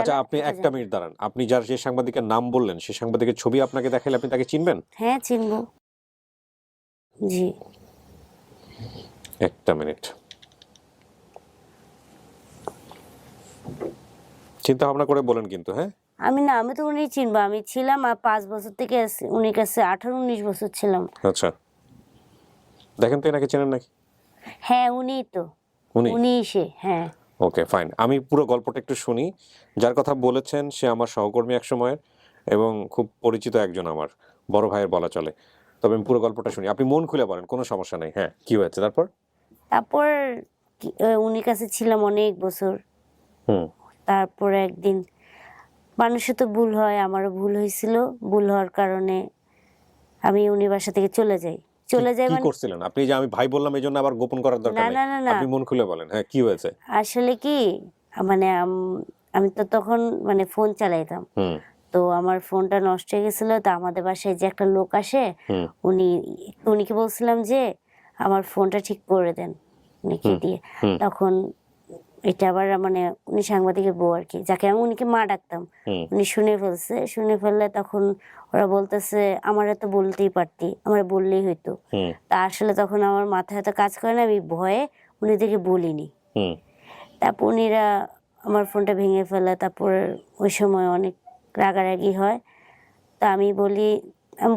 আচ্ছা আপনি একটা মিনিট দাঁড়ান। আপনি যার যে সাংবাদিকের নাম বললেন সেই সাংবাদিকের ছবি আপনাকে দেখালে আপনি তাকে চিনবেন? হ্যাঁ চিনবো। জি। একটা মিনিট। চিন্তা ভাবনা করে বলেন কিন্তু হ্যাঁ? আমি না আমি তো উনি চিনবো। আমি ছিলাম আর পাঁচ বছর থেকে উনি কাছে আঠারো উনিশ বছর ছিলাম। আচ্ছা। দেখেন তো এনাকে চেনেন নাকি? হ্যাঁ উনিই তো। উনি? উনি সে হ্যাঁ। ওকে ফাইন আমি পুরো গল্পটা একটু শুনি। যার কথা বলেছেন সে আমার সহকর্মী এক সময়ের এবং খুব পরিচিত একজন আমার। বড় ভাইয়ের বলা চলে। তবে আমি পুরো গল্পটা শুনি। আপনি মন খুলে বলেন কোনো সমস্যা নেই। হ্যাঁ কি হয়েছে? তারপর? তারপর উনি কাছে ছিলাম অনেক বছর। হুম। তারপর একদিন মানুষের তো ভুল হয় আমারও ভুল হয়েছিল। ভুল হওয়ার কারণে আমি উনি বাসা থেকে চলে যাই। চলে যাই কি মানে করছিলেন? আপনি যে আমি ভাই বললাম এইজন্য আবার গোপন করার দরকার না, নেই। না, না। আপনি মন খুলে বলেন হ্যাঁ কি হয়েছে? আসলে কি মানে আমি তো তখন মানে ফোন চালাইতাম। তো আমার ফোনটা নষ্ট হয়ে গেছিল তো আমাদের বাসায় যে একটা লোক আসে উনি উনি উনিকে বলছিলাম যে আমার ফোনটা ঠিক করে দেন উনিকে দিয়ে? তখন এটা আবার মানে উনি সাংবাদিকের বউ আর কি যাকে আমি উনিকে মা ডাকতাম। উনি শুনে ফেলছে শুনে ফেললে তখন ওরা বলতেছে আমার তো বলতেই পারতি আমার বললেই হইতো। তা আসলে তখন আমার মাথায় তো কাজ করে না আমি ভয়ে উনি উনিদেরকে বলিনি। তারপর উনিরা আমার ফোনটা ভেঙে ফেলে তারপর ওই সময় অনেক রাগারাগি হয়। তা আমি বলি আমি